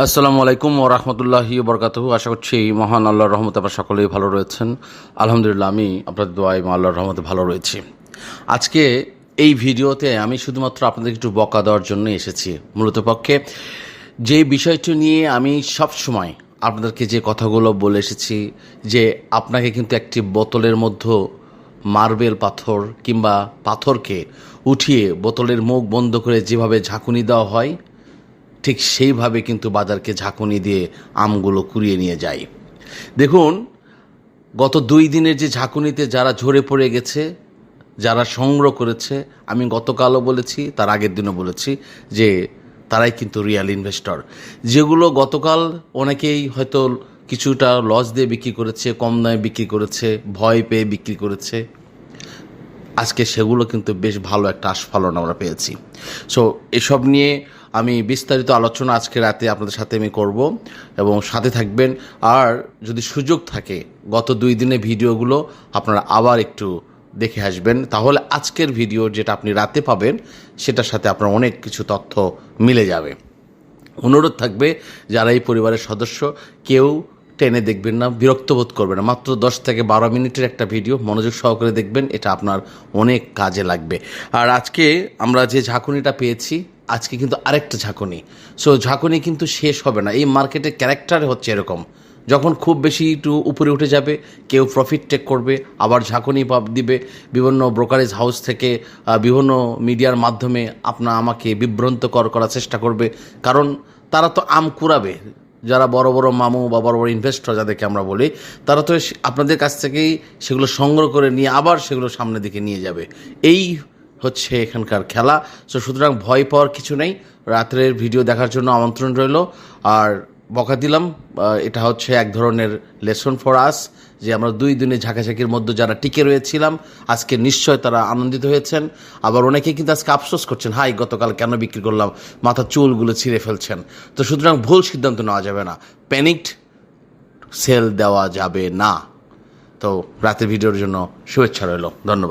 আসসালামু আলাইকুম ও রহমতুল্লাহি বরকাতহু। আশা করছি মহান আল্লাহর রহমতে আপনারা সকলেই ভালো রয়েছেন। আলহামদুলিল্লাহ, আমি আপনাদের দোয়াই আল্লাহর রহমতে ভালো রয়েছি। আজকে এই ভিডিওতে আমি শুধুমাত্র আপনাদের একটু বকা দেওয়ার জন্য এসেছি। মূলত পক্ষে যে বিষয়টি নিয়ে আমি সব সময় আপনাদেরকে যে কথাগুলো বলে এসেছি, যে আপনাকে কিন্তু একটি বোতলের মধ্যে মার্বেল পাথর কিংবা পাথরকে উঠিয়ে বোতলের মুখ বন্ধ করে যেভাবে ঝাঁকুনি দেওয়া হয় ঠিক সেইভাবে কিন্তু বাজারকে ঝাঁকুনি দিয়ে আমগুলো কুড়িয়ে নিয়ে যায়। দেখুন, গত দুই দিনের যে ঝাঁকুনিতে যারা ঝরে পড়ে গেছে, যারা সংগ্রহ করেছে, আমি গতকালও বলেছি, তার আগের দিনও বলেছি যে তারাই কিন্তু রিয়াল ইনভেস্টর যেগুলো গতকাল অনেকেই হয়তো কিছুটা লস দিয়ে বিক্রি করেছে, কম দামে বিক্রি করেছে, ভয় পেয়ে বিক্রি করেছে। আজকে সেগুলো কিন্তু বেশ ভালো একটা আস্ফালন আমরা পেয়েছি। সো এসব নিয়ে আমি বিস্তারিত আলোচনা আজকে রাতে আপনাদের সাথে আমি করব এবং সাথে থাকবেন। আর যদি সুযোগ থাকে, গত দুই দিনের ভিডিওগুলো আপনারা আবার একটু দেখে আসবেন। তাহলে আজকের ভিডিও যেটা আপনি রাতে পাবেন, সেটার সাথে আপনার অনেক কিছু তথ্য মিলে যাবে। অনুরোধ থাকবে, যারা এই পরিবারের সদস্য, কেউ টেনে দেখবেন না, বিরক্ত বোধ করবেন না। মাত্র দশ থেকে বারো মিনিটের একটা ভিডিও, মনোযোগ সহকারে দেখবেন, এটা আপনার অনেক কাজে লাগবে। আর আজকে আমরা যে ঝাঁকুনিটা পেয়েছি আজকে কিন্তু আরেকটা ঝাঁকুনি। সো ঝাঁকুনি কিন্তু শেষ হবে না। এই মার্কেটের ক্যারেক্টার হচ্ছে এরকম। যখন খুব বেশি একটু উপরে উঠে যাবে, কেউ প্রফিট টেক করবে, আবার ঝাঁকুনি দিবে। বিভিন্ন ব্রোকারেজ হাউস থেকে বিভিন্ন মিডিয়ার মাধ্যমে আপনা আমাকে বিভ্রান্তকর করার চেষ্টা করবে। কারণ তারা তো আম কুড়াবে। যারা বড় বড় মামু বা বড় বড় ইনভেস্টর যাদেরকে আমরা বলি, তারা তো আপনাদের কাছ থেকেই সেগুলো সংগ্রহ করে নিয়ে আবার সেগুলো সামনের দিকে নিয়ে যাবে। এই হচ্ছে এখানকার খেলা। সো সুতরাং ভয় পাওয়ার কিছু নেই। রাত্রের ভিডিও দেখার জন্য আমন্ত্রণ রইল। আর বকা দিলাম। এটা হচ্ছে এক ধরনের লেসন ফর আস, যে আমরা দুই দিনে ঝাঁকাঝাঁকির মধ্যে যারা টিকে রয়েছিলাম, আজকে নিশ্চয় তারা আনন্দিত হয়েছেন। আবার অনেকে কিন্তু আজকে আফসোস করছেন, হাই, গতকাল কেন বিক্রি করলাম? মাথার চুলগুলো ছিঁড়ে ফেলছেন। তো সুতরাং ভুল সিদ্ধান্ত নেওয়া যাবে না। প্যানিকড সেল দেওয়া যাবে না। তো রাতের ভিডিওর জন্য শুভেচ্ছা রইল। ধন্যবাদ।